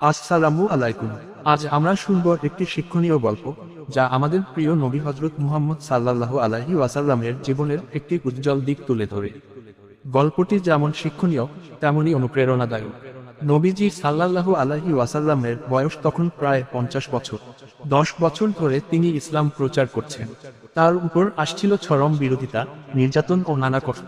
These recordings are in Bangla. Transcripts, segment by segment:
আসসালামু আলাইকুম। আজ আমরা শুনব একটি শিক্ষণীয় গল্প, যা আমাদের প্রিয় নবী হজরত মুহাম্মদ সাল্লাল্লাহু আলাইহি ওয়াসাল্লামের জীবনের একটি উজ্জ্বল দিক তুলে ধরে। গল্পটি যেমন শিক্ষণীয়, তেমনই অনুপ্রেরণাদায়ক। নবীজি সাল্লাল্লাহু আলাইহি ওয়াসাল্লামের বয়স তখন প্রায় পঞ্চাশ বছর। দশ বছর ধরে তিনি ইসলাম প্রচার করছেন। তার উপর আসছিল চরম বিরোধিতা, নির্যাতন ও নানা কষ্ট।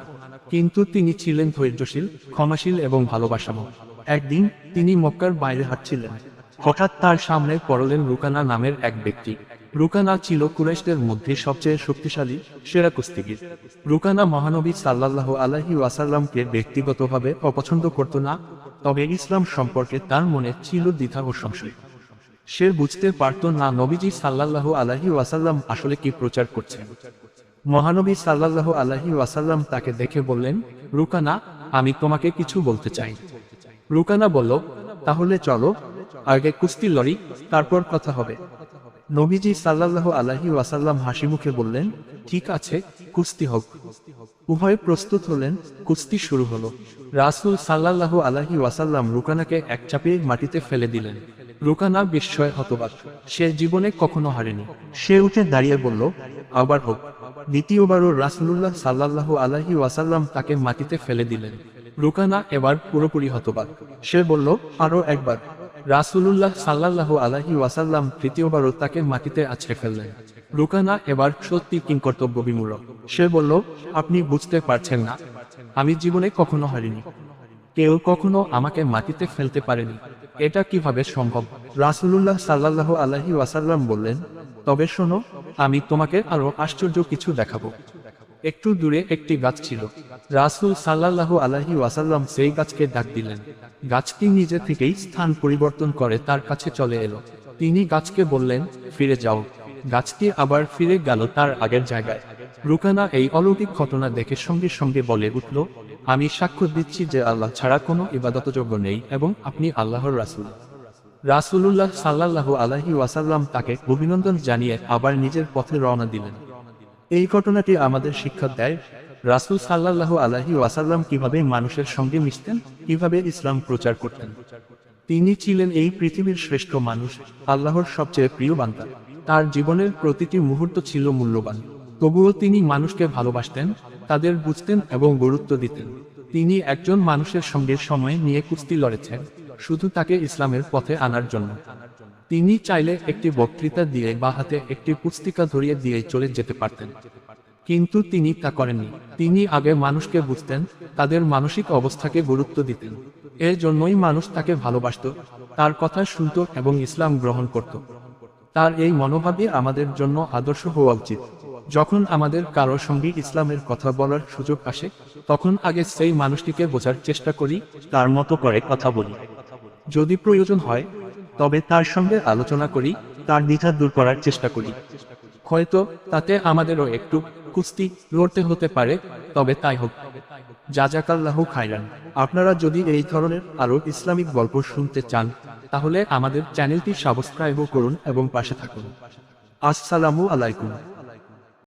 কিন্তু তিনি ছিলেন ধৈর্যশীল, ক্ষমাশীল এবং ভালোবাসাময়। একদিন তিনি মক্কার বাইরে হাঁটছিলেন। হঠাৎ তার সামনে পড়লেন রুকানা নামের এক ব্যক্তি। রুকানা ছিল কুরাইশদের মধ্যে সবচেয়ে শক্তিশালী, সেরা কুস্তিগির। রুকানা মহানবী সাল্লাল্লাহ আলাহি ওয়াসাল্লামকে ব্যক্তিগতভাবে অপছন্দ করত না, তবে ইসলাম সম্পর্কে তার মনে ছিল দ্বিধা ও সংশয়। সে বুঝতে পারত না নবীজি সাল্লাল্লাহ আলাহি ওয়াসাল্লাম আসলে কি প্রচার করছেন। মহানবী সাল্লাল্লাহ আলাহি ওয়াসাল্লাম তাকে দেখে বললেন, রুকানা, আমি তোমাকে কিছু বলতে চাই। রুকানা বলল, তাহলে চলো, আগে কুস্তি লড়ি, তারপর কথা হবে। নবীজি সাল্লাল্লাহ আলাহি ওয়াসাল্লাম হাসি মুখে বললেন, ঠিক আছে, কুস্তি হোক। উভয় প্রস্তুত হলেন, কুস্তি শুরু হলো। রাসূল সাল্লাল্লাহু আলাহি ওয়াসাল্লাম রুকানাকে এক চাপিয়ে মাটিতে ফেলে দিলেন। রুকানা বিস্ময় হতবাক, সে জীবনে কখনো হারেনি। সে উঠে দাঁড়িয়ে বলল, আবার হোক। দ্বিতীয়বারও রাসূলুল্লাহ সাল্লাল্লাহু আলাইহি ওয়াসাল্লাম তাকে মাটিতে ফেলে দিলেন। রুকানা এবার পুরোপুরি হতবাক। সে বলল, আরও একবার। রাসূলুল্লাহ সাল্লাল্লাহু আলাইহি ওয়াসাল্লাম তৃতীয়বারও তাকে মাটিতে আছড়ে ফেললেন। রুকানা এবার সত্যি কিংকর্তব্য বিমূঢ় সে বলল, আপনি বুঝতে পারছেন না। আমি জীবনে কখনো হারিনি। কেউ কখনো আমাকে মাটিতে ফেলতে পারেনি। এটা কীভাবে সম্ভব? রাসূলুল্লাহ সাল্লাল্লাহু আলাইহি ওয়াসাল্লাম বললেন, তবে শোনো, আমি তোমাকে আরও আশ্চর্য কিছু দেখাবো। একটু দূরে একটি গাছ ছিল। রাসূল সাল্লাল্লাহু আলাইহি ওয়াসাল্লাম সেই গাছকে ডাক দিলেন। গাছটি নিজে থেকেই স্থান পরিবর্তন করে তার কাছে চলে এলো। তিনি গাছকে বললেন, ফিরে যাও। গাছটি আবার ফিরে গেল তার আগের জায়গায়। রুকানা এই অলৌকিক ঘটনা দেখে সঙ্গে সঙ্গে বলে উঠল, আমি সাক্ষ্য দিচ্ছি যে আল্লাহ ছাড়া কোনো ইবাদতযোগ্য নেই এবং আপনি আল্লাহর রাসূল। রাসূলুল্লাহ সাল্লাল্লাহু আলাইহি ওয়াসাল্লাম তাকে অভিনন্দন জানিয়ে আবার নিজের পথে রওনা দিলেন। এই ঘটনাটি আমাদের শিক্ষা দেয় রাসূল সাল্লাল্লাহু আলাইহি ওয়াসাল্লাম কীভাবে মানুষের সঙ্গে মিশতেন, কীভাবে ইসলাম প্রচার করতেন। তিনি ছিলেন এই পৃথিবীর শ্রেষ্ঠ মানুষ, আল্লাহর সবচেয়ে প্রিয় বান্দা। তার জীবনের প্রতিটি মুহূর্ত ছিল মূল্যবান। তবুও তিনি মানুষকে ভালোবাসতেন, তাদের বুঝতেন এবং গুরুত্ব দিতেন। তিনি একজন মানুষের সঙ্গে সময় নিয়ে কুস্তি লড়েছেন, শুধু তাকে ইসলামের পথে আনার জন্য। তিনি চাইলে একটি বক্তৃতা দিয়ে বা হাতে একটি পুস্তিকা ধরিয়ে দিয়ে চলে যেতে পারতেন। কিন্তু তিনি তা করেননি। তিনি আগে মানুষকে বুঝতেন, তাদের মানসিক অবস্থাকে গুরুত্ব দিতেন। এর জন্যই মানুষ তাকে ভালোবাসত, তার কথা শুনত এবং ইসলাম গ্রহণ করত। তার এই মনোভাবই আমাদের জন্য আদর্শ হওয়া উচিত। যখন আমাদের কারও সঙ্গে ইসলামের কথা বলার সুযোগ আসে, তখন আগে সেই মানুষটিকে বোঝার চেষ্টা করি, তার মতো করে কথা বলি। যদি প্রয়োজন হয়, তবে তার সঙ্গে আলোচনা করি, তার দ্বিধা দূর করার চেষ্টা করি। হয়তো তাতে আমাদেরও একটু কুস্তি লড়তে হতে পারে, তবে তাই হোক। জাজাকাল্লাহ খাইরান আপনারা যদি এই ধরনের আরও ইসলামিক গল্প শুনতে চান, তাহলে আমাদের চ্যানেলটি সাবস্ক্রাইবও করুন এবং পাশে থাকুন। আসসালামু আলাইকুম।